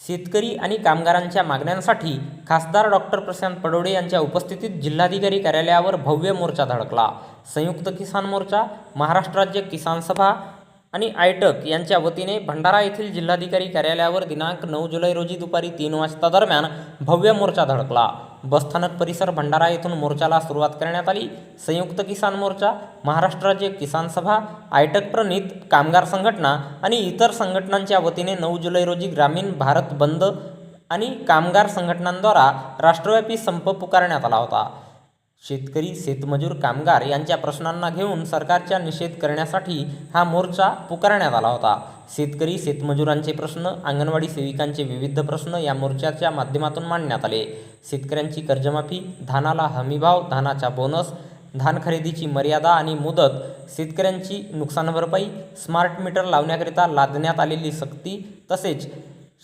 शेतकरी आणि कामगारांच्या मागण्यांसाठी खासदार डॉक्टर प्रशांत पडोडे यांच्या उपस्थितीत जिल्हाधिकारी कार्यालयावर भव्य मोर्चा धडकला. संयुक्त किसान मोर्चा महाराष्ट्र राज्य किसान सभा आणि आयटक यांच्या वतीने भंडारा येथील जिल्हाधिकारी कार्यालयावर दिनांक नऊ जुलै रोजी दुपारी तीन वाजता दरम्यान भव्य मोर्चा धडकला. बसस्थानक परिसर भंडारा येथून मोर्चाला सुरुवात करण्यात आली. संयुक्त किसान मोर्चा महाराष्ट्र राज्य किसान सभा आयटक प्रणित कामगार संघटना आणि इतर संघटनांच्या वतीने नऊ जुलै रोजी ग्रामीण भारत बंद आणि कामगार संघटनांद्वारा राष्ट्रव्यापी संप पुकारण्यात आला होता. शेतकरी शेतमजूर कामगार यांच्या प्रश्नांना घेऊन सरकारचा निषेध करण्यासाठी हा मोर्चा पुकारण्यात आला होता. शेतकरी शेतमजुरांचे प्रश्न अंगणवाडी सेविकांचे विविध प्रश्न या मोर्चाच्या माध्यमातून मांडण्यात आले. शेतकऱ्यांची कर्जमाफी धानाला हमीभाव धानाचा बोनस धान खरेदीची मर्यादा आणि मुदत शेतकऱ्यांची नुकसान भरपाई स्मार्ट मीटर लावण्याकरिता लादण्यात आलेली सक्ती तसेच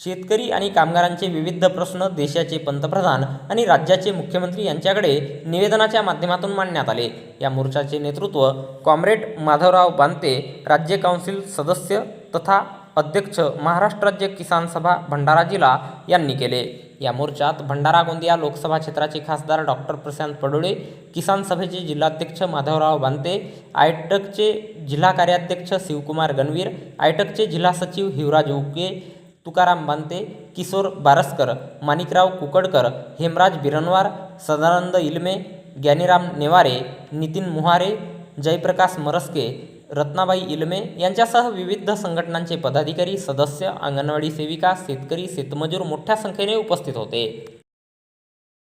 शेतकरी आणि कामगारांचे विविध प्रश्न देशाचे पंतप्रधान आणि राज्याचे मुख्यमंत्री यांच्याकडे निवेदनाच्या माध्यमातून मांडण्यात आले. या मोर्चाचे नेतृत्व कॉम्रेड माधवराव बांते राज्य काउन्सिल सदस्य तथा अध्यक्ष महाराष्ट्र राज्य किसान सभा भंडारा जिल्हा यांनी केले. या मोर्चात भंडारा गोंदिया लोकसभा क्षेत्राचे खासदार डॉक्टर प्रशांत पडोळे किसान सभेचे जिल्हाध्यक्ष माधवराव बांते आयटकचे जिल्हा कार्याध्यक्ष शिवकुमार गणवीर आयटकचे जिल्हा सचिव हिवराज उके तुकाराम बांते किशोर बारसकर माणिकराव कुकडकर हेमराज बिरनवार सदानंद इलमे ज्ञानीराम नेवारे नितीन मुहारे जयप्रकाश मरस्के रत्नाबाई इलमे यांच्यासह विविध संघटनांचे पदाधिकारी सदस्य अंगणवाडी सेविका शेतकरी शेतमजूर मोठ्या संख्येने उपस्थित होते.